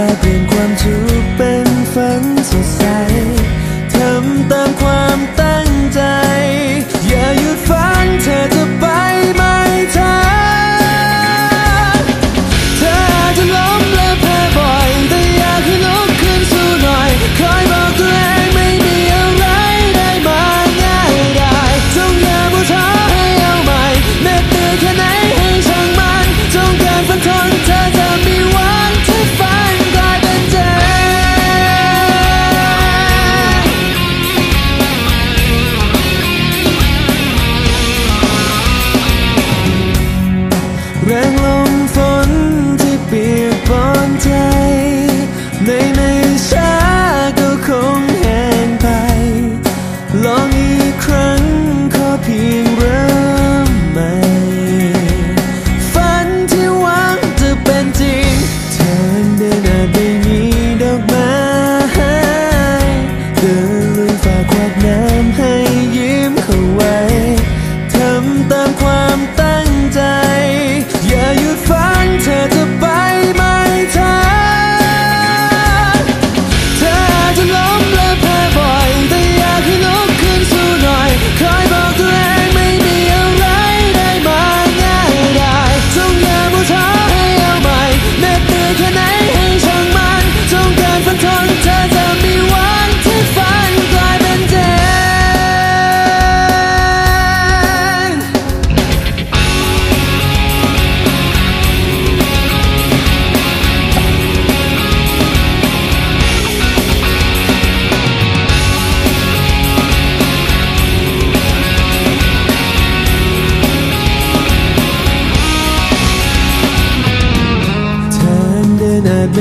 แลกเปลี่ยนความทุกข์เป็นฝันสด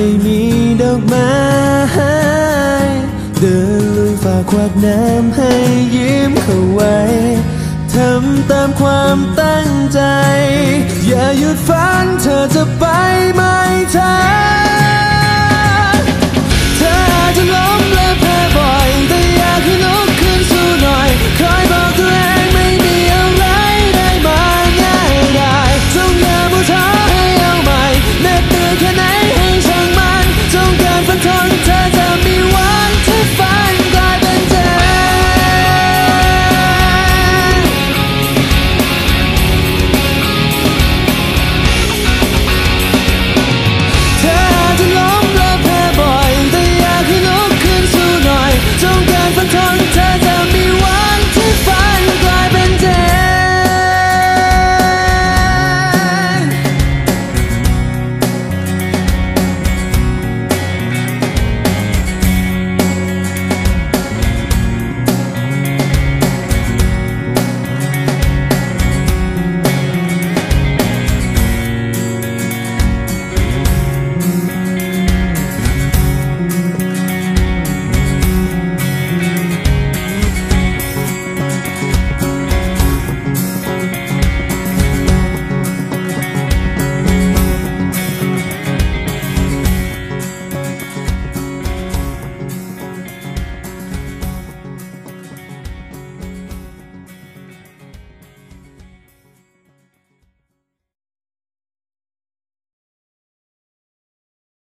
ไม่มีดอกไม้เดินลุยฝ่าควักน้ำให้ยิ้มเข้าไว้ทำตามความตั้งใจ อย่าหยุดฝันเธอจะไปไม่ทัน